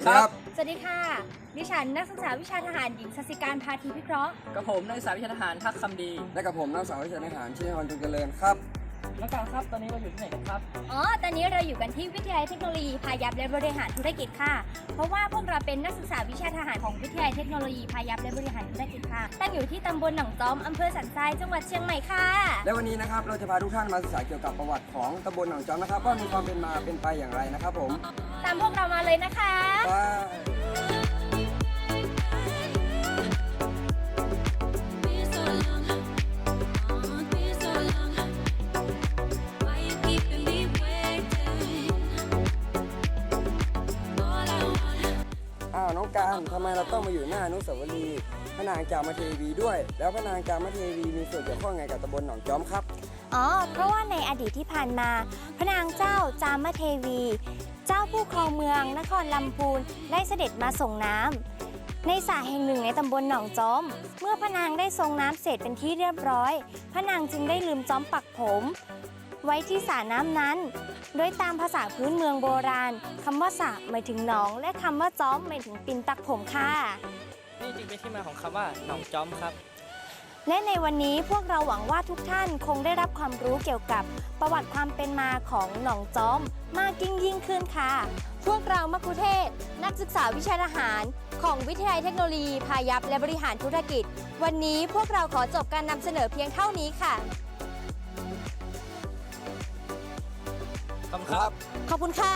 ดีครับ สวัสดีค่ะ ดิฉันนักศึกษาวิชาทหารหญิงสศิการพาธีพิเคราะห์ กับผมนักศึกษาวิชาทหารทักคำดีและกับผมนักศึกษาวิชาทหารชื่อนจงเจริญครับ น้องการครับตอนนี้เราอยู่ที่ไหนกันครับ อ๋อ ตอนนี้เราอยู่กันที่วิทยาลัยเทคโนโลยีพายัพและบริหารธุรกิจค่ะ เพราะว่าพวกเราเป็นนักศึกษาวิชาทหารของวิทยาลัยเทคโนโลยีพายัพและบริหารธุรกิจค่ะ ตั้งอยู่ที่ตำบลหนองจอมอำเภอสันทรายจังหวัดเชียงใหม่ค่ะ และวันนี้นะครับเราจะพาทุกท่านมาศึกษาเกี่ยวกับประวัติของตำบลหนองจอมนะครับว่ามีความเป็นมาเป็นไปอย่างไรนะครับผม ตามพวกเรามาเลยนะคะว้า Been so long, oh, been so long. Why you keeping me waiting? All I want. อ้าวน้องการทำไมเราต้องมาอยู่หน้าอนุสาวรีย์พระนางจามเทวีด้วย แล้วพระนางจามเทวีมีส่วนเกี่ยวข้องไงกับตำบลหนองจอมครับ อ๋อ เพราะว่าในอดีตที่ผ่านมา พระนางเจ้าจามเทวีเจ้า ผู้ครองเมืองนครลำพูนได้เสด็จมาส่งน้ำในสระแห่งหนึ่งในตำบลหนองจอม เมื่อพระนางได้ทรงน้ำเสร็จเป็นที่เรียบร้อย พระนางจึงได้ลืมจอมปักผม ไว้ที่สระน้ำนั้น โดยตามภาษาพื้นเมืองโบราณคำว่าสระหมายถึงหนอง และคำว่าจอมหมายถึงปินตักผมค่ะ นี่จึงเป็นที่มาของคำว่าหนองจอมครับ และในวันนี้พวกเราหวังว่าทุกท่านคงได้รับความรู้เกี่ยวกับประวัติความเป็นมาของหนองจอมมากยิ่งยิ่งขึ้นค่ะ พวกเรามัคคุเทศก์นักศึกษาวิชาทหาร ของวิทยาลัยเทคโนโลยีพายัพและบริหารธุรกิจ วันนี้พวกเราขอจบการนำเสนอเพียงเท่านี้ค่ะ ขอบคุณครับ ขอบคุณค่ะ